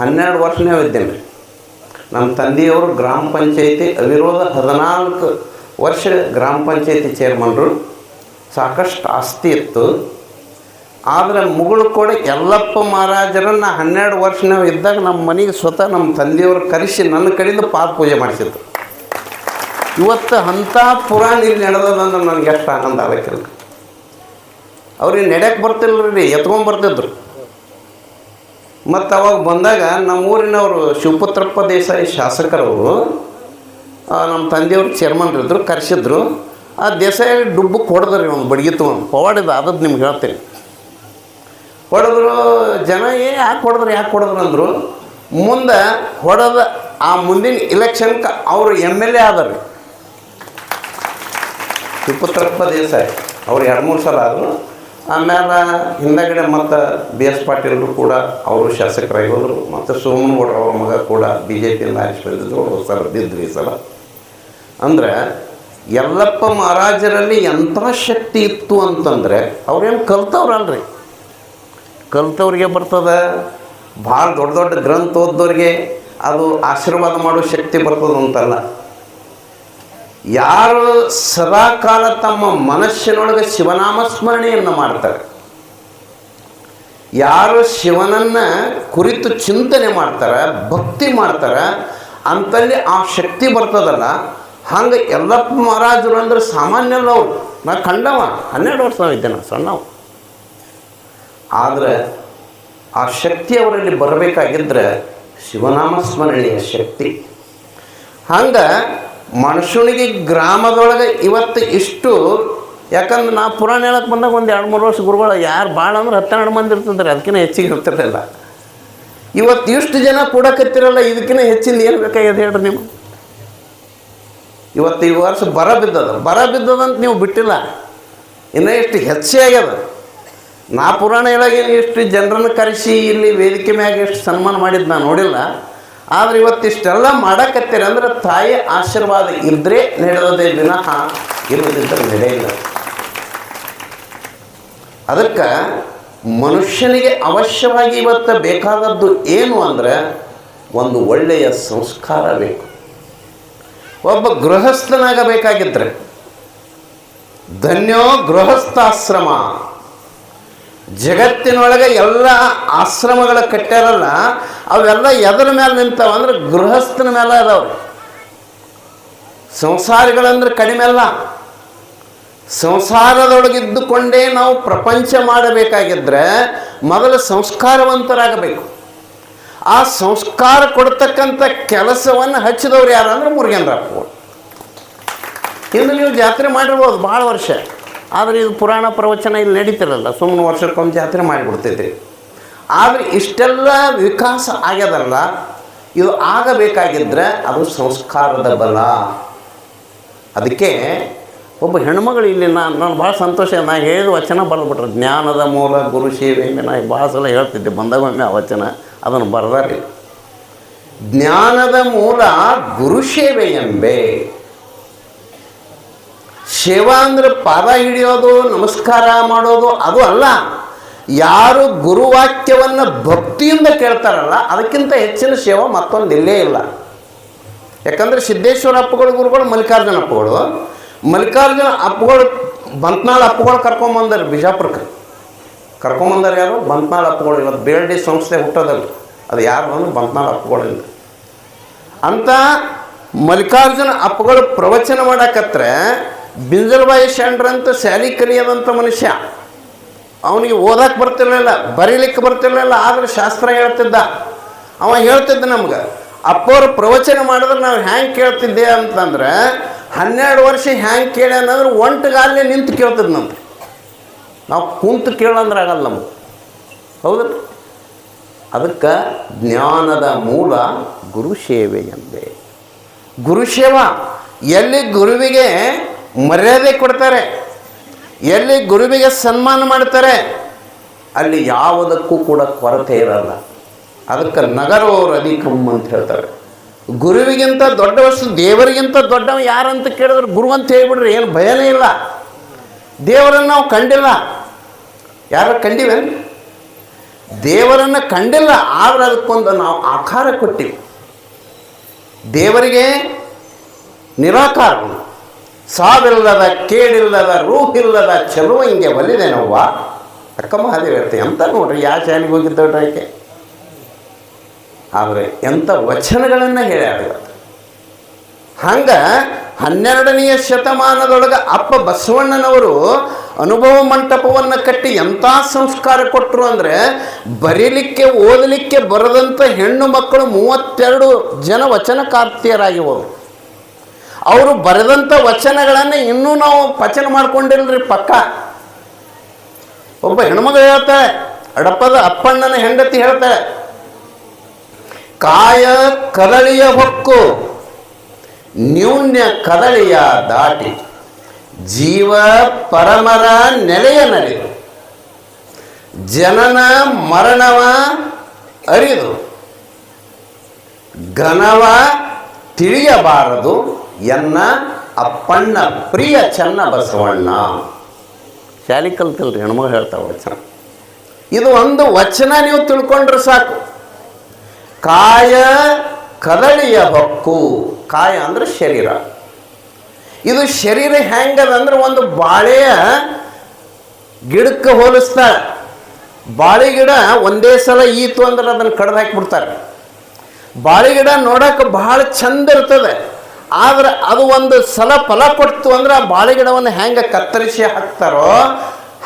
ಹನ್ನೆರಡು ವರ್ಷನೇ ಇದ್ದೇನೆ ನಮ್ಮ ತಂದೆಯವರು ಗ್ರಾಮ ಪಂಚಾಯಿತಿ ಅವಿರೋಧ ಹದಿನಾಲ್ಕು ವರ್ಷ ಗ್ರಾಮ ಪಂಚಾಯಿತಿ ಚೇರ್ಮನ್ರು ಸಾಕಷ್ಟು ಆಸ್ತಿ ಇತ್ತು. ಆದರೆ ಮುಗಳು ಕೂಡ ಎಲ್ಲಪ್ಪ ಮಹಾರಾಜರನ್ನ ಹನ್ನೆರಡು ವರ್ಷ ನಾವು ಇದ್ದಾಗ ನಮ್ಮ ಮನೆಗೆ ಸ್ವತಃ ನಮ್ಮ ತಂದೆಯವರು ಕರೆಸಿ ನನ್ನ ಕಡೆಯಿಂದ ಪಾದ ಪೂಜೆ ಮಾಡಿಸಿದ್ರು. ಇವತ್ತು ಅಂಥ ಪುರಾಣ ಇಲ್ಲಿ ನಡೆದದಂದ್ರೆ ನನಗೆ ಎಷ್ಟು ಆನಂದ ಆಗಕ್ಕಿಲ್ಲ ಅವ್ರಿಗೆ ನಡೆಯಕ್ಕೆ ಬರ್ತಿಲ್ಲ ರೀ ಎತ್ಕೊಂಡು ಬರ್ತಿದ್ರು. ಮತ್ತು ಅವಾಗ ಬಂದಾಗ ನಮ್ಮ ಊರಿನವರು ಶಿವಪುತ್ರಪ್ಪ ದೇಸಾಯಿ ಶಾಸಕರವರು ನಮ್ಮ ತಂದೆಯವರು ಚೇರ್ಮನ್ ಇದ್ದರು ಕರೆಸಿದ್ರು. ಆ ದೇಸಾಯಿ ಡುಬ್ಬಕ್ಕೆ ಹೊಡೆದ್ರಿ ಒಂದು ಬಡಗಿ ತೊಗೊಂಡು. ಪವಾಡಿದ ಆದದ್ದು ನಿಮ್ಗೆ ಹೇಳ್ತೀನಿ. ಹೊಡೆದ್ರು, ಜನ ಏ ಯಾಕೆ ಹೊಡೆದ್ರು ಯಾಕೆ ಹೊಡೆದ್ರು ಅಂದರು, ಮುಂದೆ ಹೊಡೆದ ಆ ಮುಂದಿನ ಇಲೆಕ್ಷನ್ಗೆ ಅವರು ಎಂ ಎಲ್ ಎ ಆದರು ಶಿವಪುತ್ರಪ್ಪ ದೇಸಾಯಿ, ಅವ್ರು ಎರಡು ಮೂರು ಸಲ ಆದರು. ಆಮೇಲೆ ಹಿಂದಗಡೆ ಮತ್ತು ಬಿ ಎಸ್ ಪಾಟೀಲರು ಕೂಡ ಅವರು ಶಾಸಕರಾಗಿ ಹೋದರು ಮತ್ತು ಸೋಮನಗೌಡ ಅವರ ಮಗ ಕೂಡ ಬಿ ಜೆ ಪಿಯಿಂದ ಆರಿಸಿ ಅವ್ರು ಸಲ ಬಿದ್ದರು ಈ ಸಲ. ಅಂದರೆ ಯಲ್ಲಪ್ಪ ಮಹಾರಾಜರಲ್ಲಿ ಎಂಥ ಶಕ್ತಿ ಇತ್ತು ಅಂತಂದರೆ ಅವ್ರೇನು ಕಲ್ತವ್ರಲ್ರಿ. ಕಲ್ತವ್ರಿಗೆ ಬರ್ತದೆ, ಭಾಳ ದೊಡ್ಡ ದೊಡ್ಡ ಗ್ರಂಥ ಓದ್ದವ್ರಿಗೆ ಅದು ಆಶೀರ್ವಾದ ಮಾಡೋ ಶಕ್ತಿ ಬರ್ತದೆ ಅಂತಲ್ಲ. ಯಾರು ಸದಾಕಾಲ ತಮ್ಮ ಮನಸ್ಸಿನೊಳಗೆ ಶಿವನಾಮ ಸ್ಮರಣೆಯನ್ನು ಮಾಡ್ತಾರೆ? ಯಾರು ಶಿವನನ್ನ ಕುರಿತು ಚಿಂತನೆ ಮಾಡ್ತಾರೆ, ಭಕ್ತಿ ಮಾಡ್ತಾರೆ, ಅಂತಲ್ಲಿ ಆ ಶಕ್ತಿ ಬರ್ತದಲ್ಲ, ಹಂಗೆ ಎಲ್ಲಪ್ಪ ಮಹಾರಾಜರು ಅಂದ್ರೆ ಸಾಮಾನ್ಯ ನೋವು ನಾ ಕಂಡವ, ಹನ್ನೆರಡು ವರ್ಷ ಇದ್ದೆ ನಾನು, ಸಣ್ಣವ. ಆದರೆ ಆ ಶಕ್ತಿ ಅವರಲ್ಲಿ ಬರಬೇಕಾಗಿದ್ದರೆ ಶಿವನಾಮ ಸ್ಮರಣೆಯ ಶಕ್ತಿ. ಹಂಗೆ ಮನುಷ್ಯನಿಗೆ ಗ್ರಾಮದೊಳಗೆ ಇವತ್ತು ಇಷ್ಟು, ಯಾಕಂದ್ರೆ ನಾ ಪುರಾಣ ಹೇಳಕ್ಕೆ ಬಂದಾಗ ಒಂದು ಎರಡು ಮೂರು ವರ್ಷ ಗುರುಗಳು, ಯಾರು ಭಾಳ ಅಂದ್ರೆ ಹತ್ತೆರಡು ಮಂದಿ ಇರ್ತಂದ್ರೆ ಅದಕ್ಕಿಂತ ಹೆಚ್ಚಿಗೆ ಇರ್ತಿರಲಿಲ್ಲ. ಇವತ್ತು ಇಷ್ಟು ಜನ ಕೂಡಕತ್ತಿರಲ್ಲ ಇದಕ್ಕಿಂತ ಹೆಚ್ಚಿನ ಏನು ಬೇಕಾಗ್ಯದ ಹೇಳ್ರಿ ನೀವು? ಇವತ್ತು ಈ ವರ್ಷ ಬರ ಬಿದ್ದದ, ಬರ ಬಿದ್ದದಂತ ನೀವು ಬಿಟ್ಟಿಲ್ಲ. ಇನ್ನೂ ಎಷ್ಟು ಹೆಚ್ಚೇ ಆಗ್ಯದ. ನಾ ಪುರಾಣ ಹೇಳಾಗೇನು ಇಷ್ಟು ಜನರನ್ನು ಕರೆಸಿ ಇಲ್ಲಿ ವೇದಿಕೆ ಮ್ಯಾಗ ಎಷ್ಟು ಸನ್ಮಾನ ಮಾಡಿದ್ದು ನಾನು ನೋಡಿಲ್ಲ. ಆದ್ರೆ ಇವತ್ತಿಷ್ಟೆಲ್ಲ ಮಾಡಕತ್ತೀರ ಅಂದ್ರೆ ತಾಯಿ ಆಶೀರ್ವಾದ ಇದ್ರೆ ನಡೆಯೋದೇ ವಿನಃ ಇಲ್ಲದಿದ್ದರೆ ನಡೆಯಿಲ್ಲ ಅದಕ್ಕೆ ಮನುಷ್ಯನಿಗೆ ಅವಶ್ಯವಾಗಿ ಇವತ್ತು ಬೇಕಾದದ್ದು ಏನು ಅಂದರೆ ಒಂದು ಒಳ್ಳೆಯ ಸಂಸ್ಕಾರ ಬೇಕು. ಒಬ್ಬ ಗೃಹಸ್ಥನಾಗಬೇಕಾಗಿದ್ದರೆ ಧನ್ಯೋ ಗೃಹಸ್ಥಾಶ್ರಮ. ಜಗತ್ತಿನೊಳಗೆ ಎಲ್ಲ ಆಶ್ರಮಗಳ ಕಟ್ಟ್ಯಾರಲ್ಲ ಅವೆಲ್ಲ ಎದರ ಮೇಲೆ ನಿಂತಾವ ಅಂದ್ರೆ ಗೃಹಸ್ಥನ ಮೇಲೆ ಅದಾವ. ಸಂಸಾರಿಗಳಂದ್ರೆ ಕಡಿಮೆ ಅಲ್ಲ ಸಂಸಾರದೊಳಗಿದ್ದುಕೊಂಡೇ ನಾವು ಪ್ರಪಂಚ ಮಾಡಬೇಕಾಗಿದ್ದರೆ ಮೊದಲು ಸಂಸ್ಕಾರವಂತರಾಗಬೇಕು. ಆ ಸಂಸ್ಕಾರ ಕೊಡ್ತಕ್ಕಂಥ ಕೆಲಸವನ್ನು ಹಚ್ಚಿದವ್ರು ಯಾರಂದ್ರೆ ಮುರುಗೇಂದ್ರಪ್ಪ ಇಂದು ನೀವು ಜಾತ್ರೆ ಮಾಡಿರ್ಬೋದು, ಭಾಳ ವರ್ಷ. ಆದರೆ ಇದು ಪುರಾಣ ಪ್ರವಚನ ಇಲ್ಲಿ ನಡೀತಿರಲ್ಲ. ಸುಮ್ಮನೆ ವರ್ಷಕ್ಕೊಮ್ಮೆ ಜಾತ್ರೆ ಮಾಡಿಬಿಡ್ತೈತೆ. ಆದರೆ ಇಷ್ಟೆಲ್ಲ ವಿಕಾಸ ಆಗ್ಯದಲ್ಲ, ಇದು ಆಗಬೇಕಾಗಿದ್ದರೆ ಅದು ಸಂಸ್ಕಾರದ ಬಲ. ಅದಕ್ಕೆ ಒಬ್ಬ ಹೆಣ್ಮಗಳು ಇಲ್ಲಿ ನಾನು ನಾನು ಭಾಳ ಸಂತೋಷ ನಾನು ಹೇಳಿದ ವಚನ ಬರೆದ್ಬಿಟ್ರೆ. ಜ್ಞಾನದ ಮೂಲ, ಗುರು ಸೇವೆ ನಾನು ಭಾಳ ಸಲ ಹೇಳ್ತಿದ್ದೆ. ಬಂದಾಗೊಮ್ಮೆ ಆ ವಚನ ಅದನ್ನು ಬರೆದಾರೆ ಜ್ಞಾನದ ಮೂಲ, ಗುರು ಸೇವೆ ಎಂಬೆ. ಸೇವಾ ಅಂದ್ರೆ ಪಾದ ಹಿಡಿಯೋದು, ನಮಸ್ಕಾರ ಮಾಡೋದು, ಅದು ಅಲ್ಲ. ಯಾರು ಗುರುವಾಕ್ಯವನ್ನು ಭಕ್ತಿಯಿಂದ ಕೇಳ್ತಾರಲ್ಲ, ಅದಕ್ಕಿಂತ ಹೆಚ್ಚಿನ ಸೇವಾ ಮತ್ತೊಂದು ಇಲ್ಲೇ ಇಲ್ಲ. ಯಾಕಂದ್ರೆ ಸಿದ್ದೇಶ್ವರ ಅಪ್ಪಗಳು, ಗುರುಗಳು, ಮಲ್ಲಿಕಾರ್ಜುನ ಅಪ್ಪಗಳು. ಮಲ್ಲಿಕಾರ್ಜುನ ಅಪ್ಪಗಳು, ಬಂತ್ನಾಳ ಅಪ್ಪಗಳು ಕರ್ಕೊಂಬಂದಾರೆ ಬಿಜಾಪುರಕ್ಕೆ. ಕರ್ಕೊಂಬಂದಾರೆ ಯಾರು? ಬಂತ್ನಾಳ ಅಪ್ಪಗಳು. ಇಲ್ಲ ಬೇಲ್ಡಿ ಸಂಸ್ಥೆ ಹುಟ್ಟೋದಲ್ಲ ಅದು ಯಾರು ಬಂದು ಬಂತ್ನಾಳ ಅಪ್ಪಗಳಿಂದ ಅಂತ ಮಲ್ಲಿಕಾರ್ಜುನ ಅಪ್ಪಗಳು ಪ್ರವಚನ ಮಾಡಕತ್ರೆ ಬಿಂಜಲ್ಬಾಯಿ ಶಂಡ್ರಂತ ಸ್ಯಾಲಿ ಕಲಿಯದಂಥ ಮನುಷ್ಯ. ಅವನಿಗೆ ಓದಕ್ಕೆ ಬರ್ತಿರಲಿಲ್ಲ, ಬರೀಲಿಕ್ಕೆ ಬರ್ತಿರಲಿಲ್ಲ, ಆದ್ರೆ ಶಾಸ್ತ್ರ ಹೇಳ್ತಿದ್ದ. ಅವ ಹೇಳ್ತಿದ್ದ ನಮ್ಗೆ, ಅಪ್ಪವ್ರು ಪ್ರವಚನ ಮಾಡಿದ್ರೆ ನಾವು ಹ್ಯಾಂಗೆ ಕೇಳ್ತಿದ್ದೆ ಅಂತಂದ್ರೆ, ಹನ್ನೆರಡು ವರ್ಷ ಹ್ಯಾಂಗೆ ಕೇಳ್ಯಾನಂದ್ರೆ ಒಂಟಗಾಲೇ ನಿಂತು ಕೇಳ್ತಿದ್ನಂತೆ ನಾವು ಕುಂತು ಕೇಳಂದ್ರೆ ಆಗಲ್ಲ ನಮ್ಗೆ. ಹೌದು. ಅದಕ್ಕೆ ಜ್ಞಾನದ ಮೂಲ ಗುರು ಸೇವೆ ಎಂಬೆ ಗುರು ಸೇವಾ ಎಲ್ಲಿ ಗುರುವಿಗೆ ಮರ್ಯಾದೆ ಕೊಡ್ತಾರೆ. ಎಲ್ಲಿ ಗುರುವಿಗೆ ಸನ್ಮಾನ ಮಾಡ್ತಾರೆ, ಅಲ್ಲಿ ಯಾವುದಕ್ಕೂ ಕೂಡ ಕೊರತೆ ಇರಲ್ಲ. ಅದಕ್ಕೆ ನಗರವರು ಅಧಿಕಮ್ ಅಂತ ಹೇಳ್ತಾರೆ. ಗುರುವಿಗಿಂತ ದೊಡ್ಡ ವಸ್ತು ದೇವರಿಗಿಂತ ದೊಡ್ಡವ ಯಾರಂತ ಕೇಳಿದ್ರೆ ಗುರು ಅಂತ ಹೇಳ್ಬಿಡ್ರಿ, ಏನು ಭಯನೇ ಇಲ್ಲ. ದೇವರನ್ನು ನಾವು ಕಂಡಿಲ್ಲ. ಯಾರು ಕಂಡಿವೆ? ದೇವರನ್ನು ಕಂಡಿಲ್ಲ, ಆದ್ರೆ ಅದಕ್ಕೊಂದು ನಾವು ಆಕಾರ ಕೊಟ್ಟಿವಿ. ದೇವರಿಗೆ ನಿರಾಕಾರ. ಸಾವಿಲ್ಲದ ಕೇಳಿಲ್ಲದ ರೂಹಿಲ್ಲದ ಹಿಂಗೆ ಒಲಿದೆ ನೋವ್ವ ಅಕ್ಕ ಮಹಾದೇವ ಎಂತ ನೋಡ್ರಿ ಯಾವ ಶಾಲೆಗೆ ಹೋಗಿದ್ದವ್ರಿ ಆಕೆ? ಆದರೆ ಎಂಥ ವಚನಗಳನ್ನು ಹೇಳ್ಯಾರ ಹಂಗೆ ಹನ್ನೆರಡನೆಯ ಶತಮಾನದೊಳಗೆ ಅಪ್ಪ ಬಸವಣ್ಣನವರು ಅನುಭವ ಮಂಟಪವನ್ನು ಕಟ್ಟಿ ಎಂಥ ಸಂಸ್ಕಾರ ಕೊಟ್ಟರು ಅಂದರೆ, ಬರೀಲಿಕ್ಕೆ, ಓದಲಿಕ್ಕೆ ಬರದಂಥ ಹೆಣ್ಣು ಮಕ್ಕಳು ಮೂವತ್ತೆರಡು ಜನ ವಚನಕಾರ್ತಿಯರಾಗಿವರು ಅವರು ಬರೆದಂಥ ವಚನಗಳನ್ನು ಇನ್ನೂ ನಾವು ಪಚನ ಮಾಡ್ಕೊಂಡಿಲ್ರಿ ಪಕ್ಕ. ಒಬ್ಬ ಹೆಣ್ಮಗಳು ಹೇಳ್ತಾಳೆ ಅಡಪ್ಪದ ಅಪ್ಪಣ್ಣನ ಹೆಂಡತಿ ಹೇಳ್ತಾಳೆ ಕಾಯ ಕದಳಿಯ ಹೊಕ್ಕು, ನ್ಯೂನ್ಯ ಕದಳಿಯ ದಾಟಿ, ಜೀವ ಪರಮರ ನೆಲೆಯ ನಡೆದು, ಜನನ ಮರಣವ ಅರಿದು, ಘನವ ತಿಳಿಯಬಾರದು. ಎನ್ನ ಅಪ್ಪಣ್ಣ ಪ್ರಿಯ ಚನ್ನ ಬಸವಣ್ಣ ಶಾಲಿ ಕಲ್ತಲ್ರಿ ಹೆಣ್ಮಗ ಹೇಳ್ತಾವ ವಚನ. ಇದು ಒಂದು ವಚನ ನೀವು ತಿಳ್ಕೊಂಡ್ರೆ ಸಾಕು. ಕಾಯ ಕದಳಿಯ ಹೊಕ್ಕು. ಕಾಯ ಅಂದ್ರೆ ಶರೀರ. ಇದು ಶರೀರ ಹೆಂಗದ ಅಂದ್ರೆ ಒಂದು ಬಾಳೆಯ ಗಿಡಕ್ಕೆ ಹೋಲಿಸ್ತಾರೆ. ಬಾಳೆ ಗಿಡ ಒಂದೇ ಸಲ ಈತು ಅಂದ್ರೆ ಅದನ್ನು ಕಡ್ದು ಹಾಕಿಬಿಡ್ತಾರೆ. ಬಾಳೆ ಗಿಡ ನೋಡಕ್ಕೆ ಬಹಳ ಚಂದ ಇರ್ತದೆ. ಆದ್ರೆ ಅದು ಒಂದು ಸಲ ಫಲ ಕೊಡ್ತು ಅಂದ್ರೆ ಆ ಬಾಳೆ ಗಿಡವನ್ನು ಹೆಂಗೆ ಕತ್ತರಿಸಿ ಹಾಕ್ತಾರೋ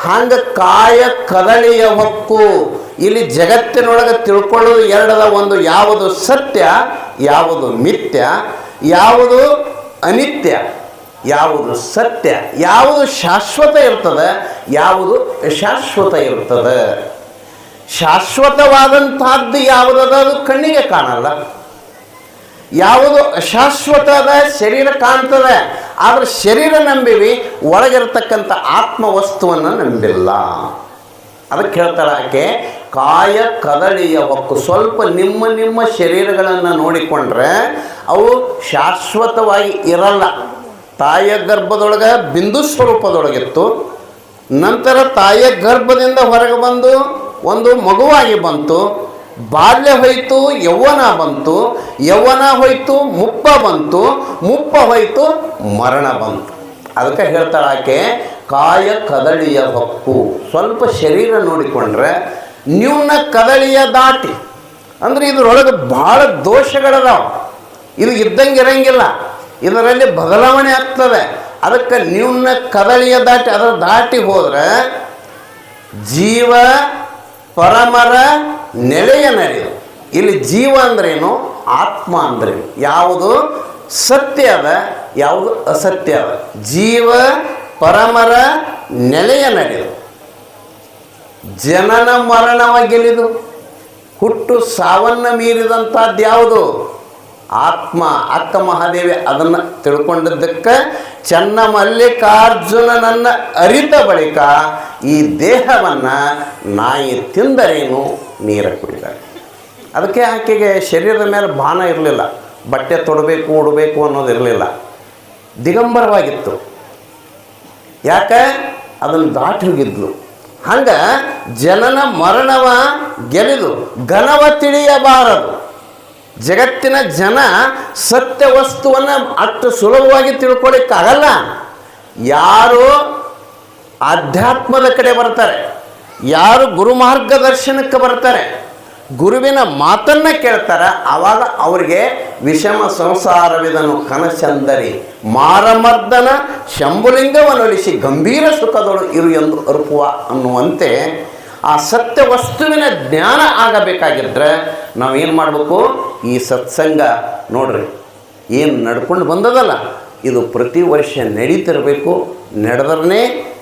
ಹಂಗೆ ಕಾಯ ಕದಳಿಯ ಹೊಕ್ಕು. ಇಲ್ಲಿ ಜಗತ್ತಿನೊಳಗೆ ತಿಳ್ಕೊಳ್ಳೋದು ಎರಡದ ಒಂದು ಯಾವುದು ಸತ್ಯ, ಯಾವುದು ಮಿಥ್ಯ, ಯಾವುದು ಅನಿತ್ಯ, ಯಾವುದು ಸತ್ಯ, ಯಾವುದು ಶಾಶ್ವತ ಇರ್ತದೆ, ಯಾವುದು ಶಾಶ್ವತ ಇರ್ತದೆ. ಶಾಶ್ವತವಾದಂತಹದ್ದು ಯಾವುದದ ಅದು ಕಣ್ಣಿಗೆ ಕಾಣಲ್ಲ. ಯಾವುದು ಅಶಾಶ್ವತದ ಶರೀರ ಕಾಣ್ತದೆ. ಆದ್ರೆ ಶರೀರ ನಂಬಿವಿ, ಒಳಗಿರತಕ್ಕಂಥ ಆತ್ಮ ವಸ್ತುವನ್ನು ನಂಬಿಲ್ಲ. ಅದಕ್ಕೆ ಹೇಳ್ತಾಳೆ ಆಕೆ, ಕಾಯ ಕದಳಿಯ ಹೊಕ್ಕು ಸ್ವಲ್ಪ ನಿಮ್ಮ ನಿಮ್ಮ ಶರೀರಗಳನ್ನು ನೋಡಿಕೊಂಡ್ರೆ ಅವು ಶಾಶ್ವತವಾಗಿ ಇರಲ್ಲ. ತಾಯಿಯ ಗರ್ಭದೊಳಗೆ ಬಿಂದು ಸ್ವರೂಪದೊಳಗಿತ್ತು. ನಂತರ ತಾಯಿಯ ಗರ್ಭದಿಂದ ಹೊರಗೆ ಬಂದು ಒಂದು ಮಗುವಾಗಿ ಬಂತು. ಬಾಲ್ಯ ಹೋಯ್ತು, ಯೌವನ ಬಂತು, ಯೌವನ ಹೋಯ್ತು, ಮುಪ್ಪ ಬಂತು, ಮುಪ್ಪ ಹೋಯ್ತು, ಮರಣ ಬಂತು. ಅದಕ್ಕೆ ಹೇಳ್ತಾಳೆ ಆಕೆ, ಕಾಯ ಕದಳಿಯ ಹೊಕ್ಕು. ಸ್ವಲ್ಪ ಶರೀರ ನೋಡಿಕೊಂಡ್ರೆ ನ್ಯೂನ ಕದಳಿಯ ದಾಟಿ. ಅಂದ್ರೆ ಇದ್ರೊಳಗೆ ಭಾಳ ದೋಷಗಳದಾವ. ಇದು ಇದ್ದಂಗೆ ಇರಂಗಿಲ್ಲ. ಇದರಲ್ಲಿ ಬದಲಾವಣೆ ಆಗ್ತದೆ. ಅದಕ್ಕೆ ನ್ಯೂನ ಕದಳಿಯ ದಾಟಿ, ಅದರ ದಾಟಿ ಹೋದ್ರೆ ಜೀವ, ಪರಮರ ನೆಲೆಯ ನಡೆಯು ಇಲ್ಲಿ ಜೀವ ಅಂದ್ರೇನು? ಆತ್ಮ ಅಂದ್ರೆ ಯಾವುದು? ಸತ್ಯ ಅದ. ಯಾವುದು? ಅಸತ್ಯ ಅದ. ಜೀವ ಪರಮರ ನೆಲೆಯ ನಡೆದು ಜನನ ಮರಣವ ಗೆಲಿದು ಹುಟ್ಟು ಸಾವನ್ನ ಮೀರಿದಂಥದ್ದು ಯಾವುದು ಆತ್ಮ, ಅಕ್ಕ ಮಹಾದೇವಿ ಅದನ್ನು ತಿಳ್ಕೊಂಡಿದ್ದಕ್ಕೆ ಚೆನ್ನ ಮಲ್ಲಿಕಾರ್ಜುನನನ್ನು ಅರಿತ ಬಳಿಕ ಈ ದೇಹವನ್ನು ನಾಯಿ ತಿಂದರೇನು? ನೀರ ಕುಡಿದರೆ ಅದಕ್ಕೆ ಆಕೆಗೆ ಶರೀರದ ಮೇಲೆ ಬಾಣ ಇರಲಿಲ್ಲ. ಬಟ್ಟೆ ತೊಡಬೇಕು, ಉಡಬೇಕು ಅನ್ನೋದು ಇರಲಿಲ್ಲ. ದಿಗಂಬರವಾಗಿತ್ತು. ಯಾಕೆ? ಅದನ್ನು ದಾಟಿ ಹೋಗಿದ್ಲು. ಹಂಗೆ ಜನನ ಮರಣವ ಗೆಲಿದು ಘನವ ತಿಳಿಯಬಾರದು. ಜಗತ್ತಿನ ಜನ ಸತ್ಯ ವಸ್ತುವನ್ನು ಅಷ್ಟು ಸುಲಭವಾಗಿ ತಿಳ್ಕೊಳ್ಳಿಕ್ಕಾಗಲ್ಲ ಯಾರು ಆಧ್ಯಾತ್ಮದ ಕಡೆ ಬರ್ತಾರೆ. ಯಾರು ಗುರು ಮಾರ್ಗದರ್ಶನಕ್ಕೆ ಬರ್ತಾರೆ. ಗುರುವಿನ ಮಾತನ್ನ ಕೇಳ್ತಾರೆ. ಆವಾಗ ಅವರಿಗೆ ವಿಷಮ ಸಂಸಾರವಿದನು ಕನಸಂದರಿ ಮಾರಮರ್ದನ ಶಂಭುಲಿಂಗವನ್ನೊಲಿಸಿ ಗಂಭೀರ ಸುಖದೊಳು ಇರು ಎಂದು ಅರ್ಪುವ ಅನ್ನುವಂತೆ ಆ ಸತ್ಯ ವಸ್ತುವಿನ ಜ್ಞಾನ ಆಗಬೇಕಾಗಿದ್ರೆ ನಾವೇನು ಮಾಡಬೇಕು? ಈ ಸತ್ಸಂಗ ನೋಡ್ರಿ, ಏನು ನಡ್ಕೊಂಡು ಬಂದದಲ್ಲ, ಇದು ಪ್ರತಿ ವರ್ಷ ನಡೀತಿರಬೇಕು ನಡೆದ್ರೆ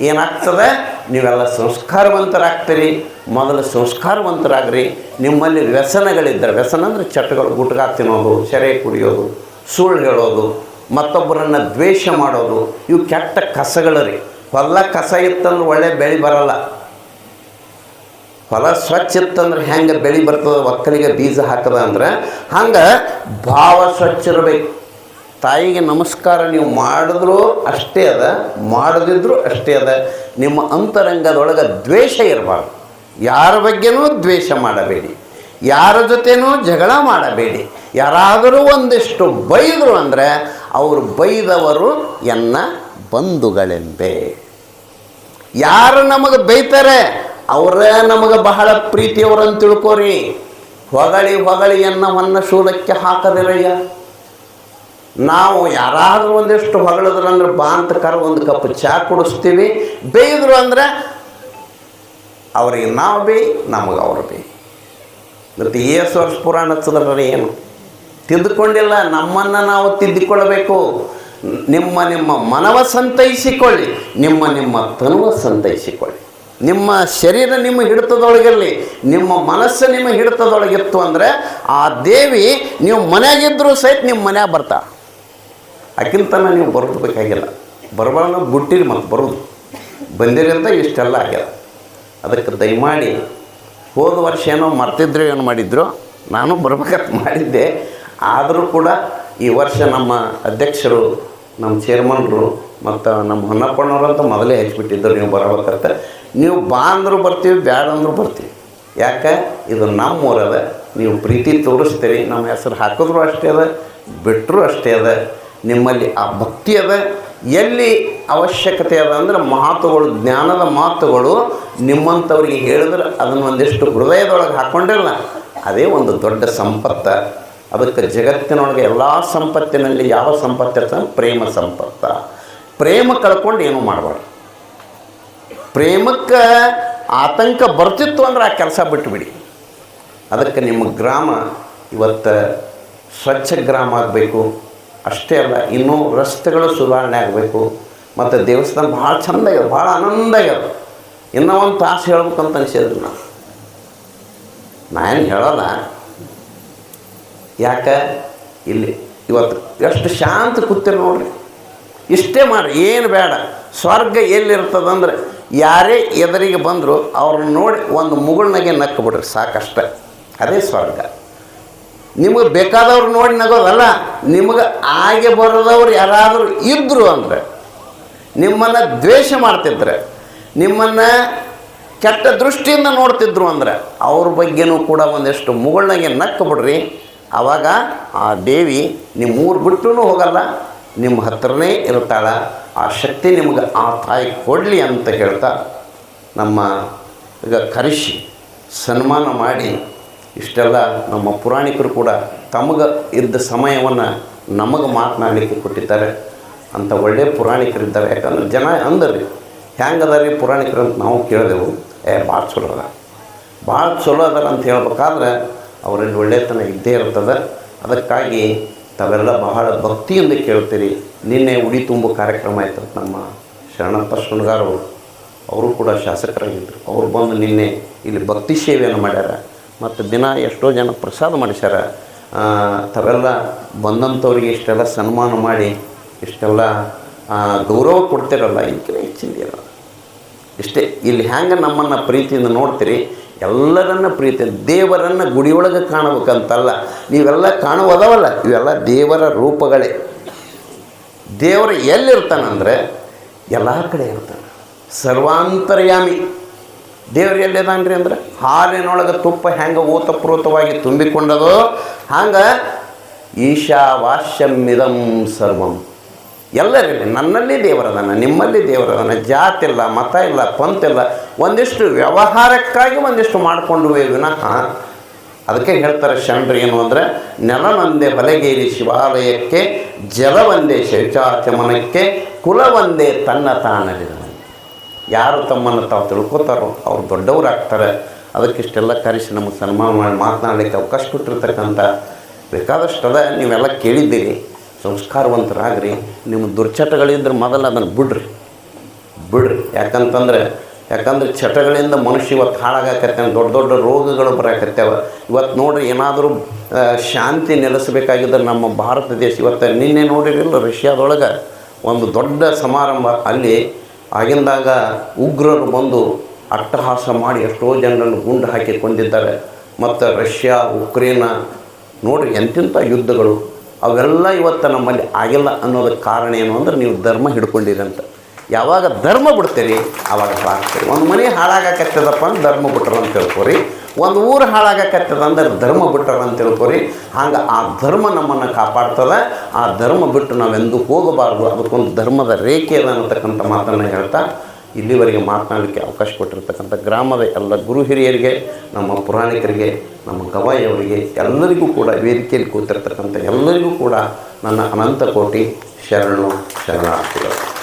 ಏನಾಗ್ತದೆ? ನೀವೆಲ್ಲ ಸಂಸ್ಕಾರವಂತರಾಗ್ತೀರಿ, ಮೊದಲು ಸಂಸ್ಕಾರವಂತರಾಗ್ರಿ, ನಿಮ್ಮಲ್ಲಿ ವ್ಯಸನಗಳಿದ್ದರೆ ವ್ಯಸನ ಅಂದರೆ ಚಟಗಳು, ಗುಟ್ಕಾ ತಿನ್ನೋದು, ಸೆರೆ ಕುಡಿಯೋದು, ಸುಳ್ಳು ಹೇಳೋದು, ಮತ್ತೊಬ್ಬರನ್ನು ದ್ವೇಷ ಮಾಡೋದು, ಇವು ಕೆಟ್ಟ ಕಸಗಳು ರೀ ಹೊಲ ಕಸ ಇತ್ತಂದ್ರೆ ಒಳ್ಳೆ ಬೆಳೆ ಬರಲ್ಲ. ಹೊಲ ಸ್ವಚ್ಛ ಇತ್ತಂದ್ರೆ ಹೆಂಗೆ ಬೆಳೆ ಬರ್ತದೆ? ಒಕ್ಕಲಿಗೆ ಬೀಜ ಹಾಕದ ಅಂದ್ರೆ ಹಂಗೆ ಭಾವ ಸ್ವಚ್ಛ ಇರಬೇಕು. ತಾಯಿಗೆ ನಮಸ್ಕಾರ ನೀವು ಮಾಡಿದ್ರು ಅಷ್ಟೇ ಅದ, ಮಾಡದಿದ್ರು ಅಷ್ಟೇ ಅದ. ನಿಮ್ಮ ಅಂತರಂಗದೊಳಗೆ ದ್ವೇಷ ಇರಬಾರ್ದು. ಯಾರ ಬಗ್ಗೆನೂ ದ್ವೇಷ ಮಾಡಬೇಡಿ. ಯಾರ ಜೊತೆನೂ ಜಗಳ ಮಾಡಬೇಡಿ. ಯಾರಾದರೂ ಒಂದಿಷ್ಟು ಬೈದರು ಅಂದರೆ ಅವರು ಬೈದವರು ಎನ್ನ ಬಂಧುಗಳೆಂಬೆ. ಯಾರು ನಮಗೆ ಬೈತಾರೆ? ಅವರೇ ನಮಗೆ ಬಹಳ ಪ್ರೀತಿಯವರನ್ನು ತಿಳ್ಕೋರಿ. ಹೊಗಳಿ ಹೊಗಳಿ ಎನ್ನವನ್ನ ಶೂಲಕ್ಕೆ ಹಾಕದಿರಯ್ಯ. ನಾವು ಯಾರಾದರೂ ಒಂದಿಷ್ಟು ಹೊಗಳಿದ್ರು ಅಂದ್ರೆ ಬಾ ಅಂತ ಕರ ಒಂದು ಕಪ್ ಚಹಾ ಕುಡಿಸ್ತೀವಿ. ಬೇಯಿದ್ರು ಅಂದ್ರೆ ಅವ್ರಿಗೆ ನಾವು ಬೇ, ನಮಗೆ ಅವ್ರು ಬೇ. ಮತ್ತು ವರ್ಷ ಪುರಾಣ ಹಚ್ಚದ್ರೆ ಏನು? ತಿದ್ದುಕೊಂಡಿಲ್ಲ, ನಮ್ಮನ್ನು ನಾವು ತಿದ್ದಿಕೊಳ್ಳಬೇಕು ನಿಮ್ಮ ನಿಮ್ಮ ಮನವ ಸಂತೈಸಿಕೊಳ್ಳಿ, ನಿಮ್ಮ ನಿಮ್ಮ ತನುವ ಸಂತೈಸಿಕೊಳ್ಳಿ. ನಿಮ್ಮ ಶರೀರ ನಿಮ್ಮ ಹಿಡಿತದೊಳಗಿರಲಿ, ನಿಮ್ಮ ಮನಸ್ಸು ನಿಮ್ಮ ಹಿಡಿತದೊಳಗಿತ್ತು ಅಂದರೆ ಆ ದೇವಿ ನೀವು ಮನೆಯಾಗಿದ್ದರೂ ಸಹಿತ ನಿಮ್ಮ ಮನೆಯಾಗ ಬರ್ತಾ. ಅಕ್ಕಿಂತನ ನೀವು ಬರಬೇಕಾಗಿಲ್ಲ. ಬರಬಾರ್ದು ಬಿಟ್ಟಿರಿ ಮತ್ತು ಬರೋದು. ಬಂದಿರಿಂದ ಇಷ್ಟೆಲ್ಲ ಆಗ್ಯದ. ಅದಕ್ಕೆ ದಯಮಾಡಿ ಹೋದ ವರ್ಷ ಏನೋ ಮರ್ತಿದ್ರು, ಏನು ಮಾಡಿದ್ರು, ನಾನು ಬರ್ಬೇಕಂತ ಮಾಡಿದ್ದೆ. ಆದರೂ ಕೂಡ ಈ ವರ್ಷ ನಮ್ಮ ಅಧ್ಯಕ್ಷರು, ನಮ್ಮ ಚೇರ್ಮನ್ರು ಮತ್ತು ನಮ್ಮ ಹೊನ್ನಪ್ಪಣ್ಣವ್ರಂತ ಮೊದಲೇ ಹೆಚ್ಚಿಬಿಟ್ಟಿದ್ದರು ನೀವು ಬರಬೇಕಂತ. ನೀವು ಬಾ ಅಂದರೂ ಬರ್ತೀವಿ, ಬ್ಯಾಡ ಅಂದರೂ ಬರ್ತೀವಿ. ಯಾಕೆ? ಇದು ನಮ್ಮ ಊರದ ನೀವು ಪ್ರೀತಿ ತೋರಿಸ್ತೀರಿ, ನಮ್ಮ ಹೆಸರು ಹಾಕಿದ್ರು ಅಷ್ಟೇ ಅದ ಬಿಟ್ಟರು ಅಷ್ಟೇ ಅದ. ನಿಮ್ಮಲ್ಲಿ ಆ ಭಕ್ತಿ ಅದ. ಎಲ್ಲಿ ಅವಶ್ಯಕತೆ ಅದ ಅಂದ್ರೆ ಮಾತುಗಳು ಜ್ಞಾನದ ಮಾತುಗಳು ನಿಮ್ಮಂಥವ್ರಿಗೆ ಹೇಳಿದ್ರೆ ಅದನ್ನು ಒಂದಿಷ್ಟು ಹೃದಯದೊಳಗೆ ಹಾಕ್ಕೊಂಡಿರಲ್ಲ ಅದೇ ಒಂದು ದೊಡ್ಡ ಸಂಪತ್ತ. ಅದಕ್ಕೆ ಜಗತ್ತಿನೊಳಗೆ ಎಲ್ಲ ಸಂಪತ್ತಿನಲ್ಲಿ ಯಾವ ಸಂಪತ್ತಿರ್ತ ಪ್ರೇಮ ಸಂಪತ್ತ. ಪ್ರೇಮ ಕಳ್ಕೊಂಡು ಏನೂ ಮಾಡಬಾರ್ದು. ಪ್ರೇಮಕ್ಕೆ ಆತಂಕ ಬರ್ತಿತ್ತು ಅಂದ್ರೆ ಆ ಕೆಲಸ ಬಿಟ್ಟುಬಿಡಿ ಅದಕ್ಕೆ ನಿಮ್ಮ ಗ್ರಾಮ ಇವತ್ತು ಸ್ವಚ್ಛ ಗ್ರಾಮ ಆಗಬೇಕು. ಅಷ್ಟೇ ಅಲ್ಲ, ಇನ್ನೂ ರಸ್ತೆಗಳು ಸುಧಾರಣೆ ಆಗಬೇಕು. ಮತ್ತು ದೇವಸ್ಥಾನ ಭಾಳ ಚಂದ ಇದೆ ಭಾಳ ಆನಂದ ಇದೆ ಇನ್ನೂ ಒಂದು ತಾಸು ಹೇಳ್ಬೇಕಂತ ಅನ್ಸಿದ್ರಿ ನಾನು ನಾನೇನು ಹೇಳೋಲ್ಲ. ಯಾಕೆ? ಇಲ್ಲಿ ಇವತ್ತು ಎಷ್ಟು ಶಾಂತ ಕೂತಿರಿ ನೋಡ್ರಿ. ಇಷ್ಟೇ ಮಾಡಿ ಏನು ಬೇಡ. ಸ್ವರ್ಗ ಎಲ್ಲಿರ್ತದಂದ್ರೆ ಯಾರೇ ಎದುರಿಗೆ ಬಂದರೂ ಅವ್ರನ್ನ ನೋಡಿ ಒಂದು ಮುಗುಳ್ನಾಗೆ ನಕ್ಕು ಬಿಡ್ರಿ, ಸಾಕಷ್ಟೆ. ಅದೇ ಸ್ವರ್ಗ. ನಿಮಗೆ ಬೇಕಾದವ್ರು ನೋಡಿ ನಗೋದಲ್ಲ, ನಿಮಗೆ ಹಾಗೆ ಬರೋದವ್ರು ಯಾರಾದರೂ ಇದ್ದರು ಅಂದರೆ, ನಿಮ್ಮನ್ನು ದ್ವೇಷ ಮಾಡ್ತಿದ್ರೆ, ನಿಮ್ಮನ್ನು ಕೆಟ್ಟ ದೃಷ್ಟಿಯಿಂದ ನೋಡ್ತಿದ್ರು ಅಂದ್ರೆ, ಅವ್ರ ಬಗ್ಗೆನೂ ಕೂಡ ಒಂದಿಷ್ಟು ಮುಗುಳ್ನಾಗೆ ನಕ್ಕು ಬಿಡ್ರಿ. ಆವಾಗ ಆ ದೇವಿ ನಿಮ್ಮ ಊರು ಬಿಟ್ಟೂ ಹೋಗಲ್ಲ ನಿಮ್ಮ ಹತ್ರನೇ ಇರ್ತಾಳೆ, ಆ ಶಕ್ತಿ ನಿಮ್ಗೆ ಆ ತಾಯಿ ಕೊಡಲಿ ಅಂತ ಹೇಳ್ತಾ ನಮ್ಮ ಈಗ ಕರೆಸಿ ಸನ್ಮಾನ ಮಾಡಿ ಇಷ್ಟೆಲ್ಲ ನಮ್ಮ ಪುರಾಣಿಕರು ಕೂಡ ತಮಗೆ ಇದ್ದ ಸಮಯವನ್ನು ನಮಗೆ ಮಾತನಾಡಲಿಕ್ಕೆ ಕೊಟ್ಟಿದ್ದಾರೆ. ಅಂಥ ಒಳ್ಳೆಯ ಪುರಾಣಿಕರಿದ್ದಾರೆ. ಯಾಕಂದ್ರೆ ಜನ ಅಂದರಿ, ಹ್ಯಾಂಗದಾರಿ ಪುರಾಣಿಕರು ಅಂತ ನಾವು ಕೇಳಿದೆವು. ಏ, ಭಾಳ ಚಲೋ ಅದ. ಭಾಳ ಚಲೋ ಅದಾರ ಅಂತ ಹೇಳ್ಬೇಕಾದ್ರೆ, ಅವರಲ್ಲಿ ಒಳ್ಳೆತನ ಇದ್ದೇ ಇರ್ತದೆ. ಅದಕ್ಕಾಗಿ ತಾವೆಲ್ಲ ಬಹಳ ಭಕ್ತಿಯಿಂದ ಕೇಳ್ತೀರಿ. ನಿನ್ನೆ ಉಡಿ ತುಂಬು ಕಾರ್ಯಕ್ರಮ ಆಯ್ತು ನಮ್ಮ ಶರಣಪ್ಪ ಶೃಂಗಾರವರು. ಅವರು ಕೂಡ ಶಾಸಕರಾಗಿದ್ದರು ಅವರು ಬಂದು ನಿನ್ನೆ ಇಲ್ಲಿ ಭಕ್ತಿ ಸೇವೆಯನ್ನು ಮಾಡ್ಯಾರ. ಮತ್ತು ದಿನ ಎಷ್ಟೋ ಜನ ಪ್ರಸಾದ ಮಾಡಿಸ್ಯಾರ. ತಾವೆಲ್ಲ ಬಂದಂಥವ್ರಿಗೆ ಇಷ್ಟೆಲ್ಲ ಸನ್ಮಾನ ಮಾಡಿ, ಇಷ್ಟೆಲ್ಲ ಗೌರವ ಕೊಡ್ತಿರಲ್ಲ, ಇದಕ್ಕಿಂತ ಹೆಚ್ಚಿನ ಇಷ್ಟೇ, ಇಲ್ಲಿ ಹ್ಯಾಂಗೆ ನಮ್ಮನ್ನು ಪ್ರೀತಿಯಿಂದ ನೋಡ್ತೀರಿ? ಎಲ್ಲರನ್ನ ಪ್ರೀತಿ ದೇವರನ್ನು ಗುಡಿಯೊಳಗೆ ಕಾಣಬೇಕಂತಲ್ಲ. ನೀವೆಲ್ಲ ಕಾಣುವುದವಲ್ಲ, ಇವೆಲ್ಲ ದೇವರ ರೂಪಗಳೇ. ದೇವರು ಎಲ್ಲಿರ್ತಾನಂದರೆ ಎಲ್ಲ ಕಡೆ ಇರ್ತಾನೆ. ಸರ್ವಾಂತರ್ಯಾಮಿ. ದೇವ್ರು ಎಲ್ಲಿದಾನ್ರಿ ಅಂದ್ರೆ ಹಾಲಿನೊಳಗೆ ತುಪ್ಪ ಹೆಂಗೆ ಓತಪ್ರೋತವಾಗಿ ತುಂಬಿಕೊಂಡದೋ, ಹಂಗೆ ಈಶಾವಾಸ್ಯಮಿದಂ ಸರ್ವಂ. ಎಲ್ಲರಲ್ಲಿ ನನ್ನಲ್ಲಿ ದೇವರದನ ನಿಮ್ಮಲ್ಲಿ ದೇವರದನ ಜಾತಿ ಇಲ್ಲ, ಮತ ಇಲ್ಲ, ಪಂಥ ಇಲ್ಲ, ಒಂದಿಷ್ಟು ವ್ಯವಹಾರಕ್ಕಾಗಿ ಒಂದಿಷ್ಟು ಮಾಡಿಕೊಂಡುವೆ ವಿನಃ ಅದಕ್ಕೆ ಹೇಳ್ತಾರೆ ಶರಣರು ಏನು ಅಂದರೆ, ನೆಲನೊಂದೇ ಬಲಗೇರಿ ಶಿವಾಲಯಕ್ಕೆ, ಜಲವೊಂದೇ ಶೌಚಾಚಮನಕ್ಕೆ ಕುಲವೊಂದೇ ತನ್ನ ತಾನಲಿದನು ಯಾರು ತಮ್ಮನ್ನು ತಾವು ತಿಳ್ಕೊತಾರೋ ಅವ್ರು ದೊಡ್ಡವರಾಗ್ತಾರೆ. ಅದಕ್ಕಿಷ್ಟೆಲ್ಲ ಕರೆಸಿ ನಮಗೆ ಸನ್ಮಾನ ಮಾಡಿ ಮಾತನಾಡಲಿಕ್ಕೆ ಅವಕಾಶ ಕೊಟ್ಟಿರ್ತಕ್ಕಂಥ ಬೇಕಾದಷ್ಟು ಅದ. ನೀವೆಲ್ಲ ಕೇಳಿದ್ದೀರಿ. ಸಂಸ್ಕಾರವಂತರಾಗ್ರಿ. ನಿಮ್ಮ ದುರ್ಚಟಗಳಿದ್ರೆ ಮೊದಲು ಅದನ್ನು ಬಿಡ್ರಿ. ಬಿಡ್ರಿ. ಯಾಕಂತಂದ್ರೆ, ಯಾಕಂದ್ರೆ ಚಟಗಳಿಂದ ಮನುಷ್ಯ ಇವತ್ತು ಹಾಳಾಗಕತ್ತಾನೆ, ದೊಡ್ಡ ದೊಡ್ಡ ರೋಗಗಳು ಬರಾಕತ್ಯಾವ ಇವತ್ತು ನೋಡ್ರಿ ಏನಾದರೂ ಶಾಂತಿ ನೆಲೆಸಬೇಕಾಗಿದ್ದರೆ ನಮ್ಮ ಭಾರತ ದೇಶ, ಇವತ್ತು ನಿನ್ನೆ ನೋಡಿರಲಿಲ್ಲ ರಷ್ಯಾದೊಳಗೆ ಒಂದು ದೊಡ್ಡ ಸಮಾರಂಭ. ಅಲ್ಲಿ ಆಗಿಂದಾಗ ಉಗ್ರರು ಬಂದು ಅಟ್ಟಹಾಸ ಮಾಡಿ ಎಷ್ಟೋ ಜನರನ್ನು ಗುಂಡು ಹಾಕಿಕೊಂಡಿದ್ದಾರೆ. ಮತ್ತು ರಷ್ಯಾ, ಉಕ್ರೇನ, ನೋಡಿರಿ ಎಂತೆಂಥ ಯುದ್ಧಗಳು. ಅವೆಲ್ಲ ಇವತ್ತು ನಮ್ಮಲ್ಲಿ ಆಗಿಲ್ಲ ಅನ್ನೋದಕ್ಕೆ ಕಾರಣ ಏನು ಅಂದ್ರೆ ನೀವು ಧರ್ಮ ಹಿಡ್ಕೊಂಡಿರಂತ ಯಾವಾಗ ಧರ್ಮ ಬಿಡ್ತೀರಿ ಆವಾಗ ಬಾಳ್ತೀರಿ ಒಂದು ಮನೆ ಹಾಳಾಗಕತ್ತದಪ್ಪ ಅಂದ್ರೆ ಧರ್ಮ ಬಿಟ್ರ ಅಂತ ತಿಳ್ಕೊರಿ. ಒಂದು ಊರು ಹಾಳಾಗಕತ್ತದ ಅಂದ್ರೆ ಧರ್ಮ ಬಿಟ್ಟಾರ ಅಂತ ತಿಳ್ಕೊರಿ. ಹಂಗೆ ಆ ಧರ್ಮ ನಮ್ಮನ್ನು ಕಾಪಾಡ್ತದೆ. ಆ ಧರ್ಮ ಬಿಟ್ಟು ನಾವೆಂದು ಹೋಗಬಾರ್ದು. ಅದಕ್ಕೊಂದು ಧರ್ಮದ ರೇಖೆ ಅದ ಅನ್ನತಕ್ಕಂಥ ಮಾತನ್ನು ಹೇಳ್ತಾ ಇಲ್ಲಿವರೆಗೆ ಮಾತನಾಡಲಿಕ್ಕೆ ಅವಕಾಶ ಕೊಟ್ಟಿರ್ತಕ್ಕಂಥ ಗ್ರಾಮದ ಎಲ್ಲ ಗುರು ಹಿರಿಯರಿಗೆ, ನಮ್ಮ ಪುರಾಣಿಕರಿಗೆ, ನಮ್ಮ ಗವಾಯಿಯವರಿಗೆ, ಎಲ್ಲರಿಗೂ ಕೂಡ ವೇದಿಕೆಯಲ್ಲಿ ಕೂತಿರ್ತಕ್ಕಂಥ ಎಲ್ಲರಿಗೂ ಕೂಡ ನನ್ನ ಅನಂತ ಕೋಟಿ ಶರಣು ಶರಣಾರ್ಥಿಗಳು.